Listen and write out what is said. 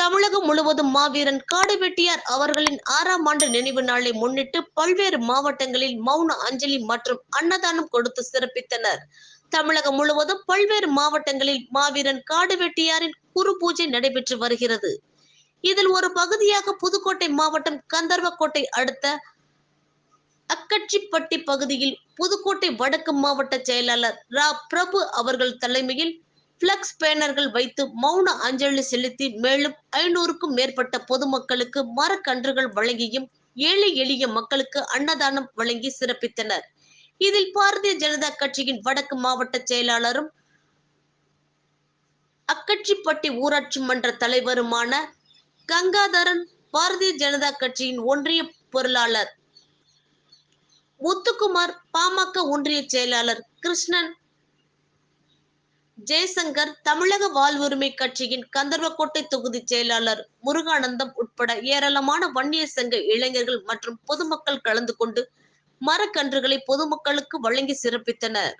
தமிழகம் முழுவதும் மாவீரன் காடுவெட்டியார் அவர்களின் ஆறாம் ஆண்டு நினைவு நாளை முன்னிட்டு பல்வேறு மாவட்டங்களில் மௌன அஞ்சலி மற்றும் அன்னதானம் கொடுத்து சிறப்பித்தனர். தமிழகம் முழுவதும் பல்வேறு மாவட்டங்களில் மாவீரன் காடுவெட்டியாரின் குரு பூஜை நடைபெற்று வருகிறது. இதில் ஒரு பகுதியாக புதுக்கோட்டை மாவட்டம் கந்தர்வக்கோட்டை அடுத்த அக்கட்சிப்பட்டி பகுதியில் புதுக்கோட்டை வடக்கு மாவட்ட செயலாளர் ரா பிரபு அவர்கள் தலைமையில் பிளக்ஸ் பேனர்கள் வைத்து மௌன அஞ்சலி செலுத்தி மேலும் ஐநூறுக்கும் மேற்பட்ட பொதுமக்களுக்கு மரக்கன்றுகள் வழங்கியும் ஏழை எளிய மக்களுக்கு அன்னதானம் வழங்கி சிறப்பித்தனர். இதில் பாரதிய ஜனதா கட்சியின் வடக்கு மாவட்ட செயலாளரும் அக்கட்சிப்பட்டி ஊராட்சி மன்ற தலைவருமான கங்காதரன் பாரதிய ஜனதா கட்சியின் ஒன்றிய பொருளாளர் முத்துக்குமார் பாமக ஒன்றிய செயலாளர் கிருஷ்ணன் ஜெயசங்கர் தமிழக வாழ்வுரிமை கட்சியின் கந்தர்வக்கோட்டை தொகுதி செயலாளர் முருகானந்தம் உட்பட ஏராளமான வன்னிய சங்க இளைஞர்கள் மற்றும் பொதுமக்கள் கலந்து கொண்டு மரக்கன்றுகளை பொதுமக்களுக்கு வழங்கி சிறப்பித்தனர்.